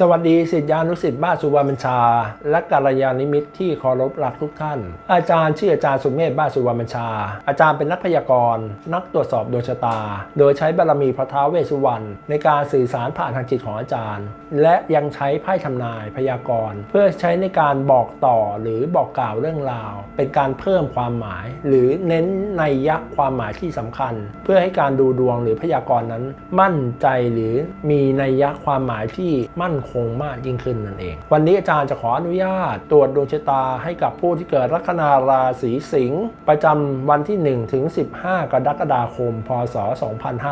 สวัสดีสิทธิานุสิทธิ์บ้านสุวรรณบัญชา และกัลยาณิมิตรที่เคารพรักทุกท่าน อาจารย์ชื่ออาจารย์สุเมธบ้านสุวรรณบัญชา อาจารย์เป็นนักพยากรณ์นักตรวจสอบดวงชะตา โดยใช้บารมีพระท้าวเวสสุวรรณในการสื่อสารผ่านทางจิตของอาจารย์ และยังใช้ไพ่ทำนายพยากรณ์ เพื่อใช้ในการบอกต่อหรือบอกกล่าวเรื่องราว เป็นการเพิ่มความหมาย หรือเน้นในยยะความหมายที่สำคัญ เพื่อให้การดูดวงหรือพยากรณ์นั้น มั่นใจหรือมีในัยยะความหมายที่มั่นคงมากยิ่งขึ้นนั่นเอง วันนี้อาจารย์จะขออนุญาต ตรวจดวงชะตาให้กับผู้ที่เกิดลัคนาราศีสิงห์ประจำวันที่ 1 ถึง 15 กรกฎาคม พศ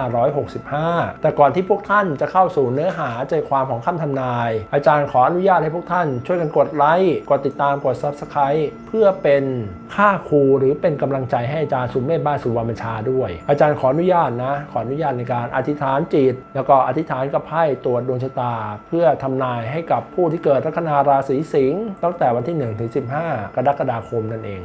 2565 แต่ก่อนที่พวกท่านจะเข้าสู่เนื้อหาใจความของคำทำนาย อาจารย์ขออนุญาตให้พวกท่านช่วยกันกดไลค์กดติดตามกด Subscribe เพื่อเป็นค่าครูหรือเป็นกำลังใจให้อาจารย์สุมเมธบ้านสุวรรณชาด้วย อาจารย์ขออนุญาตนะ ขออนุญาตในการอธิษฐานจิต แล้วก็อธิษฐานกับไพ่ตรวจดวงชะตา เพื่อทำนายให้กับผู้ที่เกิดลัคนาราศีสิงห์ตั้งแต่วันที่1ถึง15 กรกฎาคมนั่นเอง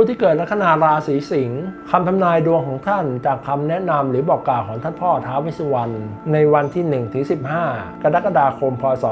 ผู้ที่เกิดลัคนาราศีสิงห์คำทำนายดวงของท่านจากคำแนะนำหรือบอกกล่าวของท่านพ่อท้าววิสุวรรณในวันที่1ถึง15 กรกฎาคมพศ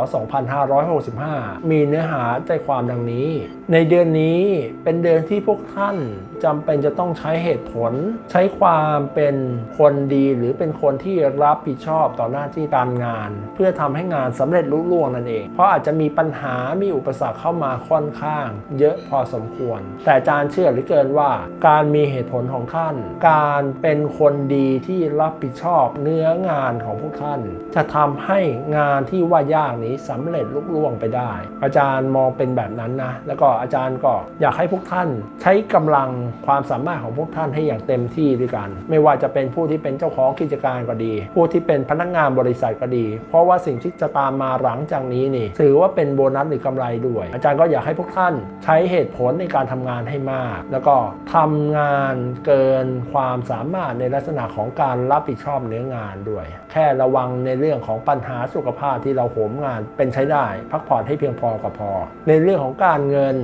2565 มีเนื้อหาใจความดังนี้ ในเดือนนี้เป็นเดือนที่พวกท่านจำเป็นจะต้องใช้เหตุผล ใช้ความเป็นคนดีหรือเป็นคนที่รับผิดชอบต่อหน้าที่การงาน เพื่อทำให้งานสำเร็จลุล่วงนั่นเอง เพราะอาจจะมีปัญหามีอุปสรรคเข้ามาค่อนข้าง เยอะพอสมควร แต่อาจารย์เชื่อเหลือเกินว่า การมีเหตุผลของท่าน การเป็นคนดีที่รับผิดชอบเนื้องานของพวกท่าน จะทำให้งานที่ว่ายากนี้สำเร็จลุล่วงไปได้ อาจารย์มองเป็นแบบนั้นนะ แล้วก็อาจารย์ก็อยากให้พวกท่าน ใช้กำลังความสามารถของพวกท่านให้อย่างเต็มที่ด้วยกัน ไม่ว่าจะเป็นผู้ที่เป็นเจ้าของกิจการก็ดี ผู้ที่เป็นพนักงานบริษัทก็ดี เพราะว่าสิ่งที่จะตามมาหลังจากนี้นี่ถือว่าเป็นโบนัสหรือกำไรด้วย อาจารย์ก็อยากให้พวกท่าน ใช้เหตุผลในการทำงานให้มากแล้วก็ทำงานเกินความสามารถในลักษณะของการรับผิดชอบเนื้องานด้วย แค่ระวังในเรื่องของปัญหาสุขภาพที่เราโหมงานเป็นใช้ได้ พักผ่อนให้เพียงพอก็พอ ในเรื่องของการเงิน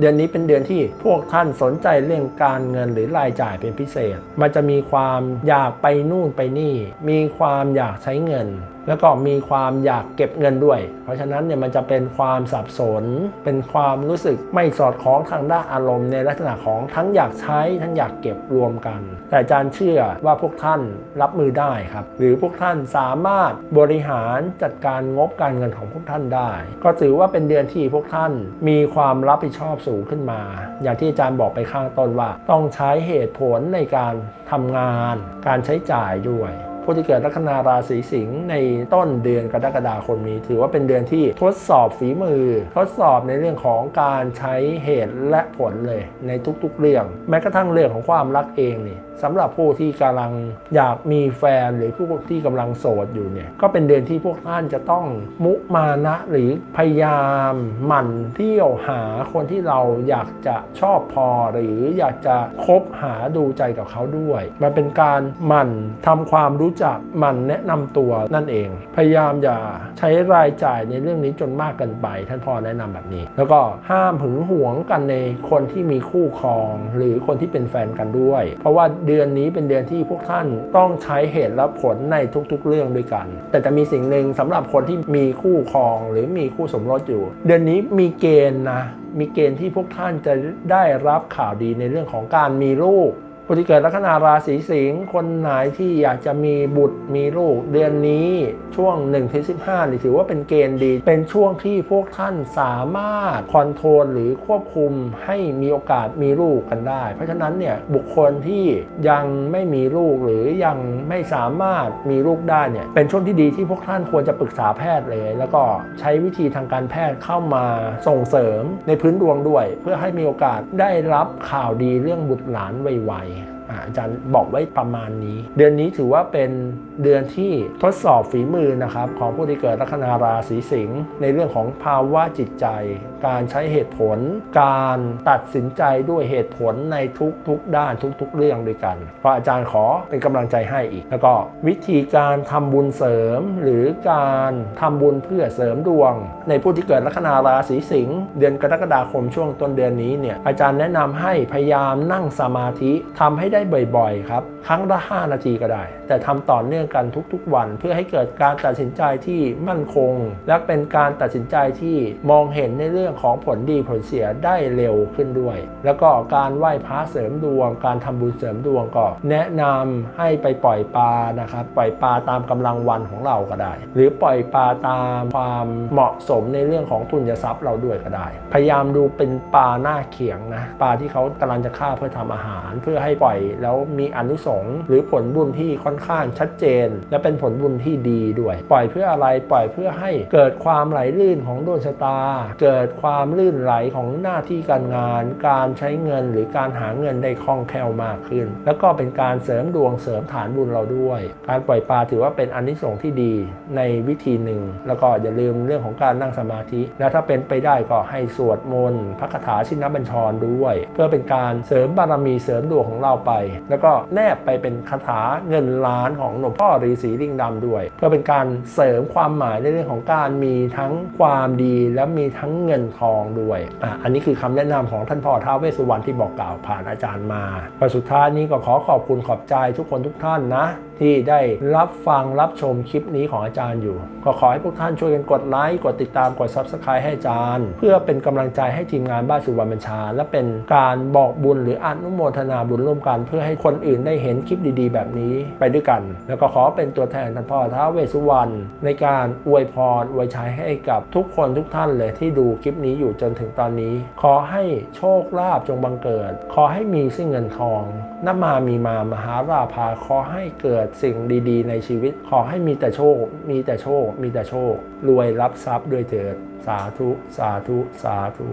เดือนนี้เป็นเดือนที่พวกท่านสนใจเรื่องการเงินหรือรายจ่ายเป็นพิเศษ มันจะมีความอยากไปนู่นไปนี่ มีความอยากใช้เงิน แล้วก็มีความอยากเก็บเงินด้วย เพราะฉะนั้นเนี่ยมันจะเป็นความสับสน เป็นความรู้สึกไม่สอดคล้องทางด้านอารมณ์ในลักษณะของทั้งอยากใช้ทั้งอยากเก็บรวมกัน แต่อาจารย์เชื่อว่าพวกท่านรับมือได้ครับ หรือพวกท่านสามารถบริหารจัดการงบการเงินของพวกท่านได้ ก็ถือว่าเป็นเดือนที่พวกท่านมีความรับผิดชอบสูงขึ้นมา อย่างที่อาจารย์บอกไปข้างต้นว่า ต้องใช้เหตุผลในการทำงาน การใช้จ่ายด้วย ผู้ที่เกิดลัคนาราศีสิงห์ในต้นเดือนกรกฎาคมนี้ ถือว่าเป็นเดือนที่ทดสอบฝีมือ ทดสอบในเรื่องของการใช้เหตุและผลเลยในทุกๆเรื่อง แม้กระทั่งเรื่องของความรักเองนี่สำหรับผู้ที่กำลังอยากมีแฟนหรือผู้ที่กำลังโสดอยู่เนี่ยก็เป็นเดือนที่พวกท่านจะต้องมุมานะหรือพยายามหมั่นเที่ยวหาคนที่เราอยากจะชอบพอหรืออยากจะคบหาดูใจกับเขาด้วย มันเป็นการหมั่นทำความรู้จักมันแนะนำตัวนั่นเอง พยายามอย่าใช้รายจ่ายในเรื่องนี้จนมากเกินไป ท่านพ่อแนะนำแบบนี้ แล้วก็ห้ามหึงหวงกันในคนที่มีคู่ครอง หรือคนที่เป็นแฟนกันด้วย เพราะว่าเดือนนี้เป็นเดือนที่พวกท่านต้องใช้เหตุและผลในทุกๆ เรื่องด้วยกัน แต่จะมีสิ่งหนึ่งสำหรับคนที่มีคู่ครอง หรือมีคู่สมรสอยู่ เดือนนี้มีเกณฑ์นะมีเกณฑ์ที่พวกท่านจะได้รับข่าวดีในเรื่องของการมีลูก ผู้ที่เกิดลัคนาราศีสิงห์คนไหนที่อยากจะมีบุตรมีลูก เดือนนี้ช่วง1ถึง15นี่ถือว่าเป็นเกณฑ์ดี เป็นช่วงที่พวกท่านสามารถคอนโทรลหรือควบคุมให้มีโอกาสมีลูกกันได้ เพราะฉะนั้นเนี่ยบุคคลที่ยังไม่มีลูกหรือยังไม่สามารถมีลูกได้เนี่ยเป็นช่วงที่ดีที่พวกท่านควรจะปรึกษาแพทย์เลย แล้วก็ใช้วิธีทางการแพทย์เข้ามาส่งเสริมในพื้นดวงด้วย เพื่อให้มีโอกาสได้รับข่าวดีเรื่องบุตรหลานไวๆ อาจารย์บอกไว้ประมาณนี้ เดือนนี้ถือว่าเป็นเดือนที่ทดสอบฝีมือนะครับของผู้ที่เกิดลัคนาราศีสิงห์ในเรื่องของภาวะจิตใจ การใช้เหตุผล การตัดสินใจด้วยเหตุผลในทุกๆด้านทุก ๆ เรื่องด้วยกันพราะอาจารย์ขอเป็นกำลังใจให้อีก แล้วก็วิธีการทำบุญเสริม หรือการทำบุญเพื่อเสริมดวง ในผู้ที่เกิดลัคนาราศีสิงห์เดือนกรกฎาคมช่วงต้นเดือนนี้เนี่ยอาจารย์แนะนำให้พยายามนั่งสมาธิทำให้ได้บ่อยๆครับ ครั้งละ 5 นาทีก็ได้ แต่ทำต่อเนื่องกันทุกๆ วันเพื่อให้เกิดการตัดสินใจที่มั่นคง และเป็นการตัดสินใจที่มองเห็นในเรื่องของผลดีผลเสียได้เร็วขึ้นด้วย แล้วก็การไหว้พระเสริมดวง การทำบุญเสริมดวงก็แนะนำให้ไปปล่อยปลานะครับปล่อยปลาตามกำลังวันของเราก็ได้ หรือปล่อยปลาตามความเหมาะสมในเรื่องของทุนทรัพย์เราด้วยก็ได้ พยายามดูเป็นปลาหน้าเขียงนะปลาที่เขากำลังจะฆ่าเพื่อทำอาหาร เพื่อให้ปล่อยแล้วมีอนุสงส์หรือผลบุญที่ค่อนข้างชัดเจน และเป็นผลบุญที่ดีด้วย ปล่อยเพื่ออะไรปล่อยเพื่อให้เกิดความไหลลื่นของดวงชะตา เกิดความลื่นไหลของหน้าที่การงาน การใช้เงินหรือการหาเงินได้คล่องแคล่วมากขึ้น แล้วก็เป็นการเสริมดวงเสริมฐานบุญเราด้วย การปล่อยปลาถือว่าเป็นอนนิสงส์ที่ดีในวิธีหนึ่ง แล้วก็อย่าลืมเรื่องของการนั่งสมาธิ แล้วถ้าเป็นไปได้ก็ให้สวดมนต์พระคาถาชินบัญชรด้วย เพื่อเป็นการเสริมบารมีเสริมดวงของเราไปแล้วก็แนบไปเป็นคาถาเงินล้านของหลวงพ่อฤาษีลิงดำด้วย เพื่อเป็นการเสริมความหมายในเรื่องของการมีทั้งความดีและมีทั้งเงินทองด้วยอะอันนี้คือคำแนะนำของท่านพ่อท้าวเวสสุวรรณที่บอกกล่าวผ่านอาจารย์มาพอสุดท้ายนี้ก็ขอขอบคุณขอบใจทุกคนทุกท่านนะ ที่ได้รับฟังรับชมคลิปนี้ของอาจารย์อยู่ ก็ขอให้พวกท่านช่วยกันกดไลค์กดติดตามกด Subscribe ให้อาจารย์ เพื่อเป็นกำลังใจให้ทีมงานบ้านสุวรรณบัญชา และเป็นการบอกบุญหรืออนุโมทนาบุญร่วมกันเพื่อให้คนอื่นได้เห็นคลิปดีๆ แบบนี้ไปด้วยกัน แล้วก็ขอเป็นตัวแทนท่านพ่อท้าวเวสสุวรรณในการอวยพรอวยชัยให้กับทุกคนทุกท่านเลยที่ดูคลิปนี้อยู่จนถึงตอนนี้ ขอให้โชคลาภจงบังเกิด ขอให้มีซึ่งเงินทองน้ำมามีมามหาราภาขอให้เกิดสิ่งดีๆ ในชีวิต ขอให้มีแต่โชค มีแต่โชค มีแต่โชค รวยรับทรัพย์ด้วยเถิด สาธุ สาธุ สาธุ